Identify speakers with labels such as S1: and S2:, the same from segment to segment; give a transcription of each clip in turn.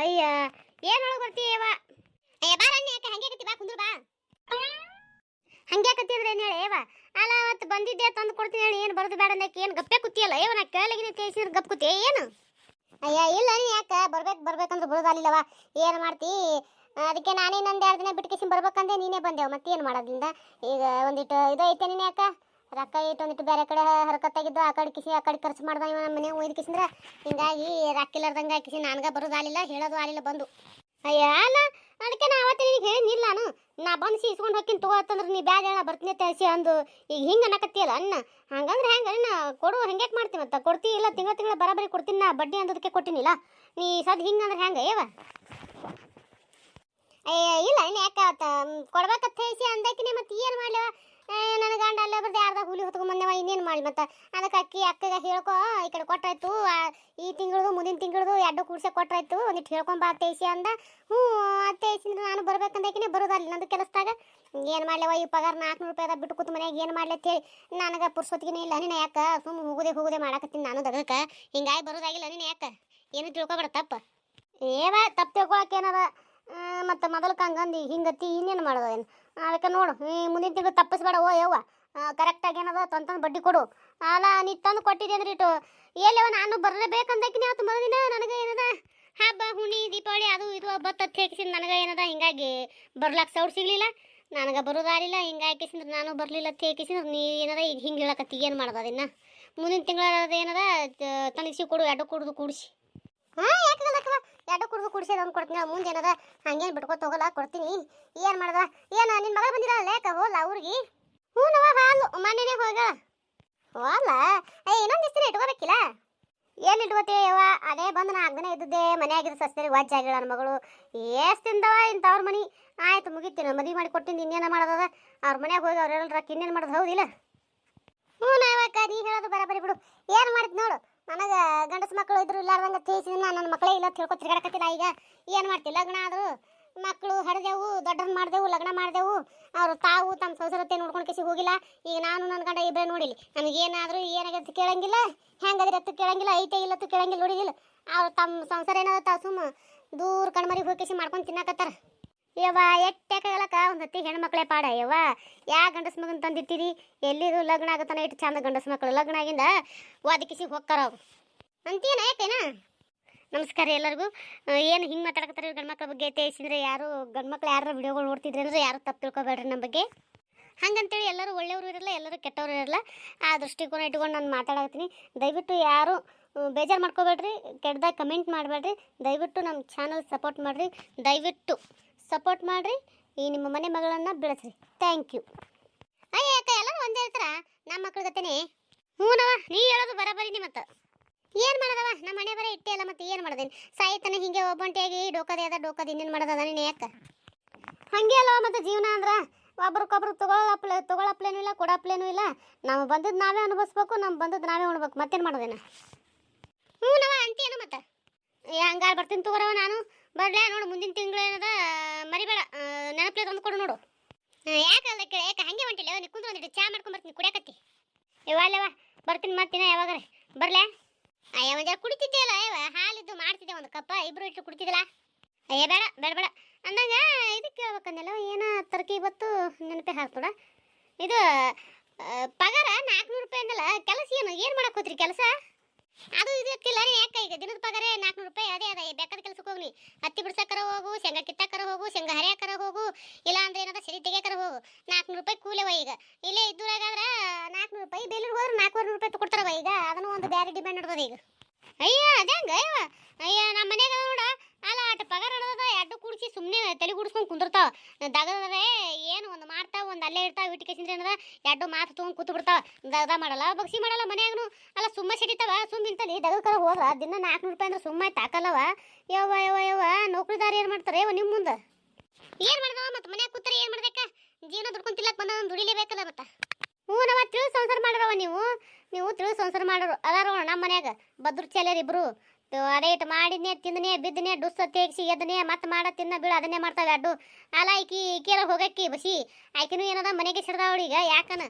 S1: ಅಯ್ಯ ಏನೊಳಗೆ ಬರ್ತೀಯವ ಅಯ್ಯ ಬಾರಣ್ಣ ಯಾಕೆ ಹಂಗೆ ಕತ್ತಿ ಬಾ, ಕುಂದ್ರು, ಬಾ. ಹಂಗೆ ಕತ್ತಿ ಅಂದ್ರೆ ಏನು ಹೇಳಿ ಏವ ಅಲ್ಲ ಅವತ್ತು ಬಂದಿದ್ದೆ, ತಂದು ಕೊಡ್ತೀನಿ ಹೇಳಿ, ಏನು ಬರೋದು ಬೇಡ ಅನ್ನಕ್ಕೆ, ಏನು ಗಪ್ಪೆ ಕುತ್ತಿಯಲ್ಲ ಏವ ನಾ ಕೇಳಗಿನ ತೇಸಿದ್ರೆ ಗಪ್ ಕುತ್ತಿ ಏನು? ಅಯ್ಯ, ಇಲ್ಲ ನೀ ಯಾಕೆ, ಬರ್ಬೇಕು, ಬರ್ಬೇಕಂದ್ರೆ ಬರೋದಲ್ಲಿಲ್ಲವ ಏನು ಮಾಡ್ತಿ? ಅದಕ್ಕೆ ನಾನೇ ನಂದು ಎರಡು ದಿನ ಬಿಟ್ಟು ಕಿಸಿಂ ಬರ್ಬೇಕಂದೆ, ನೀನೇ ಬಂದೆವು, ಮತ್ತೇನು ಏನು ಮಾಡೋದ್ರಿಂದ? ಈಗ ಒಂದಿಟ್ಟು ಇದು ಐತೆ ನೀನು ಯಾಕ ರೊಕ್ಕ ಇಟ್ಟು ಒಂದಿಟ್ಟು ಬೇರೆ ಕಡೆ ಹರಕತ್ತಾಗಿದ್ದು ಆ ಕಡೆ ಕಿಸಿ, ಆ ಕಡೆ ಖರ್ಚು ಮಾಡ್ದ ಇವ ನಮ್ಮ ಮನೆ ಒಯ್ದು ಕಿಸಿಂದ್ರ, ಹಿಂಗಾಗಿ ರೊಕ್ಕಿಲ್ಲಾರ್ದಂಗೆ ಕಿಸಿ, ನನ್ಗೆ ಬರೋದು ಆಲಿಲ್ಲ, ಹೇಳೋದು ಆಲಿಲ್ಲ, ಬಂದು. ಅಯ್ಯ, ಅಲ್ಲ, ಅದಕ್ಕೆ ನಾ ಅವತ್ತು ನಿನಗೆ ಹೇಳಿನಿಲ್ಲ ನಾನು. ನಾ ಬಂದು ಇಸ್ಕೊಂಡು ಹೋಗ್ತೀನಿ ತಗೋತಂದ್ರೆ ನೀ ಬ್ಯಾಡ ಹೇಳ ಬರ್ತೀನಿ ತಿಳಿಸಿ ಅಂದು. ಈಗ ಹಿಂಗೆ ಅನ್ನಕತ್ತಿಯಲ್ಲ ಅನ್ನ. ಹಂಗಂದ್ರೆ ಹೆಂಗೆ, ಅಣ್ಣ, ಕೊಡು, ಹೆಂಗೆ ಮಾಡ್ತೀನಿ ಮತ್ತೆ? ಕೊಡ್ತಿ ಇಲ್ಲ, ತಿಂಗಳ ತಿಂಗಳ ಬರಾಬರಿ ಕೊಡ್ತೀನಿ, ನಾ ಬಡ್ಡಿ ಅಂದದಕ್ಕೆ ಕೊಟ್ಟಿನಿಲ್ಲ. ನೀ ಸದ್ ಹಿಂಗೆ ಅಂದ್ರೆ ಹೆಂಗೆ, ಏವ? ಅಯ್ಯ, ಇಲ್ಲ ಅಣ್ಣ ಯಾಕೆ ಕೊಡ್ಬೇಕಂತ ತಿಳಿಸಿ ಅಂದಕ್ಕೆ ಮತ್ತೆ ಏನು ಮಾಡ್ಲವ ನನ್ನ ಗಂಡ ಅಲ್ಲೇ ಬರ್ದು ಅರ್ಧ ಹುಲಿ ಹೊತ್ಕೊಂಡ್ ಬಂದವ ಇನ್ನೇನು ಮಾಡ್ಲಿ ಮತ್ತೆ? ಅದಕ್ಕೆ ಅಕ್ಕಿ ಅಕ್ಕಗ ಹೇಳ್ಕೊ ಈ ಕಡೆ ಕೊಟ್ರಾಯ್ತು ಆ, ಈ ತಿಂಗಳದು ಮುಂದಿನ ತಿಂಗಳದು ಎರಡು ಕೂಡ್ಸೆ ಕೊಟ್ರಾಯ್ತು ಒಂದಿಟ್ಟು ಹೇಳ್ಕೊಂಡ್ ಬಾ ತೇಸಿ ಅಂದ. ಹ್ಞೂ ತೇಸಿಂದ್ರೆ ನಾನು ಬರ್ಬೇಕಂದಕಿನಿ ಬರೋದಲ್ಲ ನಂದು ಕೆಲಸದಾಗ. ಏನು ಮಾಡ್ಲೇವ ಈ ಪಗಾರ ನಾಲ್ಕುನೂರು ಅದ ಬಿಟ್ಟು ಕೂತು ಮನೆಯಾಗ ಏನು ಮಾಡ್ಲಿ ಅಂತೇಳಿ ನನಗೆ ಪುರ್ಸೊತ್ತಿಗೆ ಇಲ್ಲ ನೀನು ಯಾಕೆ ಸುಮ್ಮನೆ ಹೋಗುದೇ ಹೋಗುದೆ ಮಾಡಕತ್ತೀನಿ ನಾನು ದಗಕ್ಕೆ ಹಿಂಗಾಗಿ ಬರೋದಾಗಿಲ್ಲ ನೀನು ಯಾಕೆ? ಏನು ತಿಳ್ಕೊಬೇಡ ತಪ್ಪ. ಏವ ತಪ್ಪು ತಿಳ್ಕೊಳಕ್ಕೆ ಏನದ? ಮತ್ತು ಮೊದಲಕ್ಕೆ ಹಂಗಂದು ಹಿಂಗತ್ತಿ ಇನ್ನೇನು ಮಾಡೋದೇನು ಅದಕ್ಕೆ ನೋಡು ಮುಂದಿನ ತಿಂಗಳು ತಪ್ಪಿಸ್ಬೇಡ, ಓ, ಯವ್ವ. ಕರೆಕ್ಟಾಗಿ ಏನದ, ತಂದು ಬಡ್ಡಿ ಕೊಡು. ಅಲ್ಲ, ನೀ ತಂದು ಕೊಟ್ಟಿದ್ದೆ ಅಂದ್ರೆ ಇಟ್ಟು ಎಲ್ಲವ ನಾನು ಬರಲೇಬೇಕಂದಕಿನಿ ಆತು ಮರುದಿನ ನನಗೆ ಏನದ? ಹಬ್ಬ, ಹುಣಿ, ದೀಪಾವಳಿ, ಅದು ಇದು ಬತ್ತ ಹೇಗಿಸಿದ ನನಗೆ ಏನದ? ಹಿಂಗಾಗಿ ಬರ್ಲಾಕ ಸೌಡ್ ಸಿಗ್ಲಿಲ್ಲ. ನನಗೆ ಬರೋದಾರಿಲ್ಲ ಹಿಂಗಾಗಿ ಹಾಕಿಸಿದ್ರೆ ನಾನು ಬರಲಿಲ್ಲ ತೇಕಿಸಿಂದ್ರೆ ನೀ ಏನದ? ಈಗ ಹಿಂಗೆ ಹೇಳಕತ್ತಿ, ಏನು ಮಾಡೋದು ಅದನ್ನು? ಮುಂದಿನ ತಿಂಗಳ ಏನದ? ತನಿಸಿ ಕೊಡು, ಎರಡು ಕುಡ್ದು ಕೂಡಿಸಿ. ಹಾಂ ಯಾಕೆ ಎರಡು ಕುಡ್ದು ಕುಡಿಸಿ ಒಂದು ಕೊಡ್ತೀನಿ ಮುಂದೆ ಏನದ ಹಂಗೇನು ಬಿಟ್ಕೊತ ಹೋಗಲ್ಲ, ಕೊಡ್ತೀನಿ. ಏನು ಮಾಡ್ದ? ಏನು ನಿನ್ನ ಮಗಳು ಬಂದಿರಲ್ಲ ಲೇಕ ಹೋಲ್ಲ ಅವ್ರಿಗೆ ಹ್ಞೂ ನವ ಹಾಲು ಮನೆನೇ ಹೋಗ. ಹೋಲ್ಲ ಏ, ಇನ್ನೊಂದು ದಿವಸ ಇಟ್ಕೋಬೇಕಿಲ್ಲ? ಏನು ಇಟ್ಕೋತೀವ ಅದೇ ಬಂದು ನಾಲ್ಕು ದಿನ ಇದ್ದದ್ದೆ, ಮನೆಯಾಗಿದ್ದು ಸಸ್ಯರಿ ವಾಚ್ ಆಗಿಲ್ಲ ನನ್ನ ಮಗಳು. ಎಷ್ಟು ತಿಂದವ ಇಂಥವ್ರ ಮನೆ. ಆಯ್ತು ಮುಗಿತೀನಿ ಮದುವೆ ಮಾಡಿ ಕೊಟ್ಟಿನಿ, ಇನ್ನೇನು ಮಾಡೋದದ ಅವ್ರ ಮನೆಗೆ ಹೋಗಿ ಅವ್ರು ಹೇಳಲ್ರಕ್ಕ ಇನ್ನೇನು ಮಾಡೋದು, ಹೌದಿಲ್ಲ? ಹ್ಞೂ ನಾವಕ್ಕ ನೀ ಹೇಳೋದು ಬರಬರಿ ಬಿಡು. ಏನು ಮಾಡಿದ್ ನೋಡು? ನನಗೆ ಗಂಡಸ ಮಕ್ಕಳು ಇದ್ರು ಇಲ್ಲಾರ್ದಂಗೆ ನಾನು ನನ್ನ ಮಕ್ಕಳೇ ಇಲ್ಲ ತಿಳ್ಕೊ ಈಗ ಏನು ಮಾಡ್ತಿ? ಲಗ್ನ ಆದ್ರು ಮಕ್ಕಳು ಹಡ್ದೆವು ದೊಡ್ಡವ್ರು ಮಾಡಿದೆವು, ಲಗ್ನ ಮಾಡಿದೆವು. ಅವರು ತಾವು ತಮ್ಮ ಸಂಸಾರತೆ ನೋಡ್ಕೊಂಡು ಕಿಸಿ ಹೋಗಿಲ್ಲ. ಈಗ ನಾನು ನನ್ನ ಗಂಡ ಇಬ್ಬರೇ ನೋಡಿಲಿ. ನನಗೇನಾದರೂ ಏನಾಗತ್ತೆ ಕೇಳಂಗಿಲ್ಲ, ಹೆಂಗಾದ್ರೆ ಕೇಳಂಗಿಲ್ಲ, ಐತೆ ಇಲ್ಲತ್ತು ಕೇಳಂಗಿಲ್ಲ, ನೋಡಿದಿಲ್ಲ. ಅವ್ರು ತಮ್ಮ ಸಂಸಾರ ಏನಾದ್ರು ತಾವು ಸುಮ್ಮ ದೂರ ಕಣ್ಮರಿಗೆ ಹೋಗಿ ಕಿಸಿ ಮಾಡ್ಕೊಂಡು ತಿನ್ನಕತ್ತಾರ. ಯವ್ವ ಎಟ್ಟಾಗಲಕ್ಕ ಒಂದು ಹತ್ತಿ ಹೆಣ್ಮಕ್ಳೇ ಪಾಡ ಯವ್ವ ಯಾ ಗಂಡಸ ಮಗನ್ ತಂದಿಟ್ಟಿರಿ ಎಲ್ಲಿದು ಲಗ್ನ ಆಗತ್ತಾನ ಇಟ್ಟು ಚಂದ ಗಂಡಸ ಮಕ್ಕಳು ಲಗ್ನ ಆಗಿಂದ ವಾದಕಿಸಿ ಹೋಗ್ತಾರ ಅವ್ರು? ಅಂತೀನ ಯಾಕೇನಾ? ನಮಸ್ಕಾರ ಎಲ್ಲರಿಗೂ. ಏನು ಹಿಂಗೆ ಮಾತಾಡಕತ್ತಾರೆ ಗಂಡ್ಮಕ್ಳ ಬಗ್ಗೆ ತೇಸಿದ್ರೆ ಯಾರು ಗಂಡ್ಮಕ್ಳು ಯಾರು ವಿಡಿಯೋಗಳು ನೋಡ್ತಿದ್ರೆ ಅಂದ್ರೆ ಯಾರು ತಪ್ಪು ತಿಳ್ಕೊಬೇಡ್ರಿ ನಮ್ಮ ಬಗ್ಗೆ. ಹಂಗಂತೇಳಿ ಎಲ್ಲರೂ ಒಳ್ಳೆಯವರು ಇರಲ್ಲ, ಎಲ್ಲರೂ ಕೆಟ್ಟವರು ಇರಲ್ಲ. ಆ ದೃಷ್ಟಿಕೋನ ಇಟ್ಕೊಂಡು ನಾನು ಮಾತಾಡಕತ್ತೀನಿ. ದಯವಿಟ್ಟು ಯಾರು ಬೇಜಾರು ಮಾಡ್ಕೋಬೇಡ್ರಿ. ಕೆಟ್ಟದಾಗ ಕಮೆಂಟ್ ಮಾಡಬೇಡ್ರಿ. ದಯವಿಟ್ಟು ನಮ್ಮ ಚಾನಲ್ ಸಪೋರ್ಟ್ ಮಾಡಿರಿ. ದಯವಿಟ್ಟು. ಸಪೋರ್ಟ್ ಮಾಡಿರಿ, ಈ ನಿಮ್ಮ ಮನೆ ಮಗಳನ್ನು ಬೆಳೆಸ್ರಿ. ಥ್ಯಾಂಕ್ ಯು ಅಯ್ಯ ಅಕ್ಕ ಎಲ್ಲರೂ ಒಂದೇ ಹೇಳ್ತಾರ? ನಮ್ಮ ಮಕ್ಳ ಗತೆನೆ. ಹ್ಞೂನವ ನೀ ಹೇಳೋದು ಬರಬರಿನಿ ಮತ್ತೆ. ಏನು ಮಾಡೋದವ? ನಮ್ಮ ಮನೆ ಬರ ಇಟ್ಟೆ ಅಲ್ಲ ಮತ್ತೆ ಏನು ಮಾಡೋದೇನು? ಸಾಯ್ತಾನೆ ಹಿಂಗೆ ಒಬ್ಬಂಟಿಯಾಗಿ ಡೋಕದೇ ಅದ ಡೋಕದ ಇನ್ನೇನು ಮಾಡೋದದ ನೀನು ಯಾಕೆ? ಹಂಗೆ ಅಲ್ಲವ ಮತ್ತು ಜೀವನ ಅಂದ್ರೆ. ಒಬ್ರಿಗೊಬ್ರು ತಗೊಳ್ಳಪ್ಲೆ ತೊಗೊಳಪ್ಲೇನೂ ಇಲ್ಲ, ಕೊಡಪ್ಲೇನೂ ಇಲ್ಲ. ನಾವು ಬಂದದ್ದು ನಾವೇ ಅನುಭವಿಸ್ಬೇಕು ನಮ್ಮ ಬಂದದ್ದು ನಾವೇ ಉಣ್ಬೇಕು. ಮತ್ತೇನು ಮಾಡೋದೇನ? ಹ್ಞೂ ನವ ಅಂತೀಯನ ಮತ್ತೆ? ಹಂಗಾರೆ ಬರ್ತೀನಿ ತಗೋರವ ನಾನು. ಬರ್ಲೇ, ನೋಡು, ಮುಂದಿನ ತಿಂಗಳು ಏನದ, ಮರಿಬೇಡ. ನೆನಪಲೆ ತಂದು ಕೊಡು, ನೋಡು. ಯಾಕಲ್ಲ ಕೇಳಿ, ಯಾಕೆ ಹಂಗೆ ಹೊಂಟಿಲ್ಲ? ನೀ ಕುಂದ್ರು ಒಂದಿಟ್ಟು ಚಾ ಮಾಡ್ಕೊಂಡು ಬರ್ತೀನಿ, ಕುಡಿಯಕತ್ತಿ. ಇವಾಲೆವ ಬರ್ತೀನಿ ಮಾಡ್ತೀನಿ ಯಾವಾಗಾರೆ ಬರ್ಲೇ? ಅಯ್ಯ, ಒಂದು ಕುಡಿತಿದ್ದೆ ಅಲ್ಲ ಅಯ್ಯವ ಹಾಲಿದ್ದು ಮಾಡ್ತಿದ್ದೆ, ಒಂದು ಕಪ್ಪ, ಇಬ್ರು ಇಟ್ಟು ಕುಡಿತಿದ್ದಲ್ಲ ಅಯ್ಯ, ಬೇಡ ಬೇಡ ಬೇಡ. ಅಂದಂಗ, ಇದಕ್ಕೆ ಕೇಳ್ಬೇಕಂದೆಲ್ಲ ಏನ ತರಕಿ ಇವತ್ತು ನೆನಪೇ ಹಾಕ್ಬಿಡ. ಇದು ಪಗಾರ ನಾಲ್ಕುನೂರು ರೂಪಾಯಿ ಅಂದಲ್ಲ ಕೆಲಸ ಏನು ಏನು ಮಾಡಕ್ಕೆ ಹೋತ್ರಿ ಕೆಲಸ? ಅದು ಇದು ಇರ್ತಿಲ್ಲ ರೀ ಯಾಕೆ ಈಗ ದಿನದ ಪಗಾರ ನಾಲ್ಕುನೂರು ರೂಪಾಯಿ ಅದೇ ಅದ. ಬೇಕಾದ ಕೆಲಸಕ್ಕೆ ಹೋಗ್ನಿ ಹತ್ತಿ ಬಿಡ್ಸಕ್ಕರ ಹೋಗು, ಶೇಂಗಾ ಕಿತ್ತಕ್ಕರ ಹೋಗು, ಶೇಂಗಾ ಹರಿಯಾಕರ ಹೋಗು ಇಲ್ಲ ಅಂದ್ರೆ ಏನದ ಸಿರಿ ತೆಗಿಯಕರ ಹೋಗು. ನಾಲ್ಕುನೂರು ರೂಪಾಯಿ ಕೂಲೆವ ಈಗ. ಇಲ್ಲೇ ಇದ್ದೂರಾಗಾದ್ರೆ ನಾಲ್ಕುನೂರು ರೂಪಾಯಿ ಬೇಲೂರು ಹೋದ್ರೆ ನಾಲ್ಕೂವರೆ ರೂಪಾಯಿ ತಗೊಡ್ತಾರವ ಈಗ. ಅದನ್ನು ಒಂದು ಬೇರೆ ಡಿಮ್ಯಾಂಡ್ ನಡ್ದದ ಈಗ. ಅಯ್ಯ, ಅದಂಗ ಅಯ್ಯವ ಅಯ್ಯ, ನಮ್ಮ ಮನ್ಯಾಗ ನೋಡ. ಅಲ್ಲ ಅಟ್ ಪಗಾರ ನಡ್ದದ ಎರಡು ಕೂಡಿಸಿ ಸುಮ್ಮನೆ ತಲೆ ಗುಡಿಸ್ಕೊಂಡು ಕುಂದಿರ್ತಾವ. ದಗದ್ರೆ ಏನು ಒಂದು ಅಲ್ಲೇ ಇರ್ತಾವ ಇಟ್ಕೇಸಿಂದ್ರೆ ಏನದ ಎರಡು ಮಾತು ತೊಗೊಂಡು ಕೂತು ಬಿಡ್ತಾವ. ದಗದ ಮಾಡಲ್ಲ. ಬಗ್ಸಿ ಮಾಡಲ್ಲ ಮನ್ಯಾಗನು. ಅಲ್ಲ ಸುಮ್ಮ ಸಿಡಿತಾವ ಸುಮ್ಮ ಇಂತಲ್ಲಿ ದಗದಕರ ಹೋದ್ರ ದಿನ ನಾಲ್ಕುನೂರು ರೂಪಾಯಿ ಅಂದ್ರೆ ಸುಮ್ಮ ತಾಕಲ್ಲವ ಯವ್ವ ಯವ್ವ ಯವ್ವ, ನೌಕರಿದಾರ ಏನು ಮಾಡ್ತಾರೆ? ಯವ್ವ ನಿಮ್ಮ ಮುಂದೆ. ಏನು ಮಾಡ್ದವ ಮತ್ತೆ ಮನ್ಯಾಗ ಕೂತ್ರೆ ಏನು ಮಾಡ್ಬೇಕ ಜೀವನ ದುಡ್ಕೊಂಡು ತಿಲ್ಲಕ್ ಬಂದ ದುಡಿಲೇಬೇಕಲ್ಲ ಮತ್ತೆ. ಹ್ಞೂ ನಾವ ತಿಳಿದು ಸಂಸಾರ ಮಾಡಿರವ ನೀವು. ನೀವು ತಿಳಿದು ಸಂಸಾರ ಮಾಡೋರು. ಅದಾರ ನಮ್ಮ ಮನ್ಯಾಗ. ಬದ್ರ ಚೆಲ್ಲರ್ ಇಬ್ರು ತ- ಅದೇ ಇಟ್ಟು ತಿಂದನೇ, ಬಿದ್ದನೇ, ಡುಸ್ಸ ತೇಗ್ಸಿ ಎದ್ದನೇ ಮತ್ತೆ ಮಾಡ, ತಿನ್ನ, ಬೀಳ, ಅದನ್ನೇ ಮಾಡ್ತಾವೆ ಅಡ್ಡು. ಅಲ್ಲ, ಈಕಿ ಈಕೆಲ್ಲ ಹೋಗಕ್ಕಿ, ಬಸಿ. ಆಕಿನೂ ಏನದ, ಮನೆಗೆ ಸಿಡ್ದಾವಳು ಈಗ, ಯಾಕನ?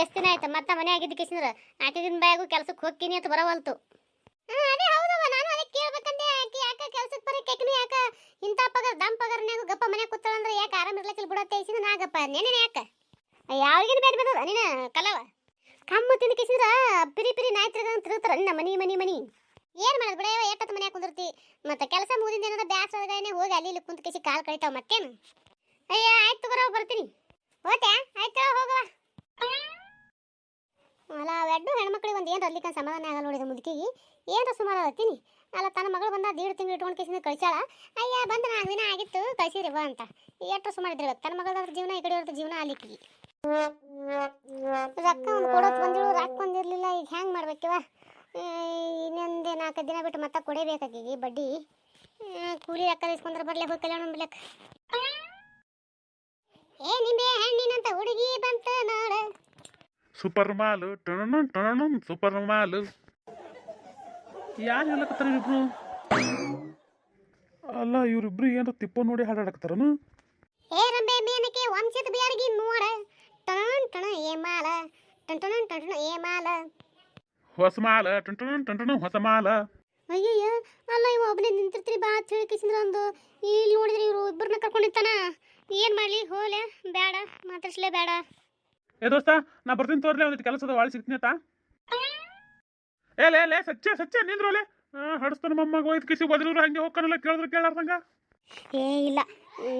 S1: ಎಷ್ಟು ದಿನ ಆಯ್ತು? ಮತ್ತೆ ಮನೆ ಆಗಿದ್ದ ಕಿಸಿಂದ್ರ? ದಿನ ಬ್ಯಾಗು ಕೆಲ್ಸಕ್ಕೆ ಹೋಗ್ತೀನಿ ಅಂತ ಬರವಲ್ತು. ಅದೇ ಹೌದವ, ನಾನು ಅದಕ್ಕೆ ಕೇಳ್ಬೇಕಂದೆ. ಆಕಿ ಯಾಕ ಕೆಲ್ಸಕ್ಕೆ ಬರಕ್ಕೆ? ಆಕಿನೂ ಯಾಕ ಇಂಥ ಪಗಾರ, ದಮ್ ಪಗಾರನ್ಯಾಗ ಗಪ್ಪ ಮನ್ಯಾಗ ಕೂತಾಳ ಅಂದ್ರೆ ಯಾಕೆ ಆರಾಮ ಇರ್ಲಕ್ಕಿಲ್ಲ ಬಿಡತ್ತೆ ಐಸಿದ ನಾ ಗಪ್ಪ. ನೆನೆ ಯಾಕೆ? ಯಾರಿಗೇನು ಬೇರೆ ಬಂದದ ನೀನ ಕಲವ. ಕಮ್ಮು ತಿಂದು ಕಿಸಿದ್ರ, ಪಿರಿ ಪಿರಿ ನಾಯ್ತಿರ್ಗ ಅಂತ ತಿರುಗ್ತಾರ ನಿನ್ನ ಮನಿ ಮನಿ ಮನಿ. ಏನ್ ಮಾಡೋದು ಬಿಡ ಎಷ್ಟೊತ್ತು ಮನ್ಯಾಗ ಕುಂದಿರ್ತಿ? ಮತ್ತೆ ಕೆಲಸ ಮುಗಿದಿಂದ ಏನಾರ ಬ್ಯಾಸರಗಾನೆ ಹೋಗಿ ಅಲ್ಲಿ ಇಲ್ಲಿ ಕುಂತ ಕಿಸಿ ಕಾಲ್ ಕಳಿತಾವ ಮತ್ತೇನು? ಅಯ್ಯ, ಆಯ್ತು ಬರೋ ಬರ್ತೀನಿ. ಓಕೆ ಆಯ್ತು ಹೋಗವ ಅಲ್ಲ ಅವೆಡ್ಡು ಹೆಣ್ಮಕ್ಳಿಗೆ ಒಂದು ಏನು ಅಲ್ಲಿಕ ಸಮಾಧಾನ ಆಗಲ್ಲ ನೋಡಿದ ಮುದುಕಿಗೆ. ಏನು ಸುಮಾರು ಆಗತ್ತೀನಿ ಅಲ್ಲ ತನ್ನ ಮಗಳು ಬಂದ ದೀಡ್ ತಿಂಗಳು ಇಟ್ಕೊಂಡು ಕೇಸಿಂದ ಕಳಿಸಾಳ ಅಯ್ಯ, ಬಂದ ನಾಲ್ಕು ದಿನ ಆಗಿತ್ತು, ಕಳಿಸಿರಿ ಬಾ ಅಂತ. ಎಷ್ಟು ಸುಮಾರು ಇದ್ದಿರ್ಬೇಕು ತನ್ನ ಮಗಳ ಜೀವನ, ಈ ಕಡೆ ಜೀವನ ಅಲ್ಲಿಕ್ಕಿಗೆ ರೊಕ್ಕ ಒಂದು ಕೊಡೋದು ಬಂದಿಳು, ರೊಕ್ಕ ಬಂದಿರಲಿಲ್ಲ ಈಗ ಹೆಂಗೆ ಮಾಡ್ಬೇಕಿವ ಇನ್ನೊಂದು ನಾಲ್ಕು ದಿನ ಬಿಟ್ಟು ಮತ್ತೆ ಕೊಡಬೇಕಾಗಿ ಬಡ್ಡಿ. ಕೂಲಿ ರೊಕ್ಕ ಇಸ್ಕೊಂಡ್ರೆ ಬರ್ಲೇ ಹೋಗಿ ಕಲ್ಯಾಣ ಏ ನಿಂಬೆ ಹಣ್ಣಿನಂತ ಹುಡುಗಿ ಬಂತ ನೋಡ
S2: ಸೂಪರ್ ಮಾಲು ಟಣಣ ಟಣಣ ಸೂಪರ್ ಮಾಲು ಯಾರು ಹೇಳಕತ್ತಾರ ಇಬ್ರು ಅಲ್ಲ ಇವ್ರಿಬ್ರು ಏನಾರ ತಿಪ್ಪ ನೋಡಿ ಹಾಡಾಡಕತ್ತಾರನು?
S1: ಏ ರಂಬೆ ಮೇನಕೆ ವಂಶದ ಬ್ಯಾಡಗಿ ನೋಡ ಟಣನ್ ಟಣ ಏ ಮಾಲ. ಟಣ ಟಣ ಟಣ ಏ ಮಾಲ.
S2: ಹೊಸ ಮಾಲ ಟಂಟಣ ಟಂಟಣ ಹೊಸ ಮಾಲ
S1: ಅಯ್ಯಯ್ಯ ಅಲ್ಲ ಇವ ಒಬ್ಬನೇ ನಿಂತಿರ್ತೀರಿ ಬಾ ಅಂತ ಹೇಳಿ ಕಿಸಿದ್ರ ಒಂದು. ಇಲ್ಲಿ ನೋಡಿದ್ರೆ ಇವರು ಇಬ್ಬರನ್ನ ಕರ್ಕೊಂಡಿರ್ತಾನ. ಏನು ಮಾಡಲಿ ಹೋಲೆ ಬೇಡ ಮಾತಾಡ್ಸ್ಲೇ ಬೇಡ
S2: ಏ ದೋಸ್ತ ನಾ ಬರ್ತೀನಿ ತೋರ್ಲೆ ಒಂದಿಟ್ಟು ಕೆಲಸದ ವಾಳಿ ಸಿಗ್ತೀನಿ ಆತ ಏ ಲೇ ಲೇ ಸಚ್ಚೆ ಸಚ್ಚೆ ನಿಂದ್ರೋಲೆ ಹಡಸ್ತಾನ ಮೊಮ್ಮಗ ಹೋಯ್ತು ಕಿಸಿ ಬದ್ರೂರು ಹಂಗೆ ಹೋಗ್ಕನಲ್ಲ ಕೇಳಿದ್ರು ಕೇಳಾರ್ದಂಗ.
S1: ಏ ಇಲ್ಲ.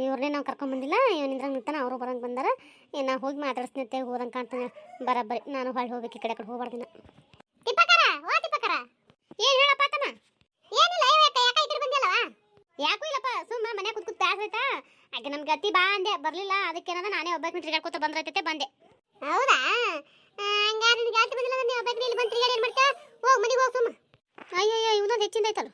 S1: ಇವ್ರನ್ನೇ ನಾವು ಕರ್ಕೊಂಬಂದಿಲ್ಲ ಇವ್ ನಿಂದ್ರಂಗೆ ನಿಂತಾನ ಅವರು ಬರಂಗ ಬಂದಾರ. ಏ ನಾ ಹೋಗಿ ಮಾತಾಡ್ಸ್ತೀನಿ ಅಂತ ಹೋದಂಗೆ ಕಾಣ್ತಾನೆ ಬರಬ್ಬರಿ ನಾನು ಹೊಳ್ಳಿ ಹೋಗ್ಬೇಕು ಈ ಕಡೆ ಕಡೆ ಹೋಗ್ಬಾರ್ದಿನ. ಏನು ಹೇಳಪ್ಪ ತಮ್ಮ ಏನಿಲ್ಲ ಯಾಕೆ ಯಾಕ ಕಡೆ ಬಂದಿಲ್ಲವ ಯಾಕೂ ಇಲ್ಲಪ್ಪ ಸುಮ್ಮ ಮನೆ ಕೂತ್ ಕೂತ್ ಆಯ್ತಾ ಹಾಗೆ ನಮ್ಗೆ ಗತಿ ಬಾ ಅಂದೆ ಬರಲಿಲ್ಲ ಅದಕ್ಕೆ ಏನದ ನಾನೇ ಒಬ್ಬಕ್ಕೆ ತಿರ್ಗಾಡ್ಕೊತ ಬಂದ್ರೈತೈತೆ ಬಂದೆ ಹೌದಾ? ಹಂಗಾರೆ ನಿನಗೆ ಯಾಕೆ ಬಂದಿಲ್ಲ ನೀನು ಒಬ್ಬಕ್ಕೆ ಇಲ್ಲಿ ಬಂದು ತಿರ್ಗಾಡಿ ಏನು ಮಾಡ್ತಾ ಹೋಗಿ ಮನೆಗೆ ಹೋಗಿ ಸುಮ್ಮ ಅಯ್ಯಯ್ಯೋ ಇವನೊಂದು ಹೆಚ್ಚಿಂದ ಐತಲ್ಲ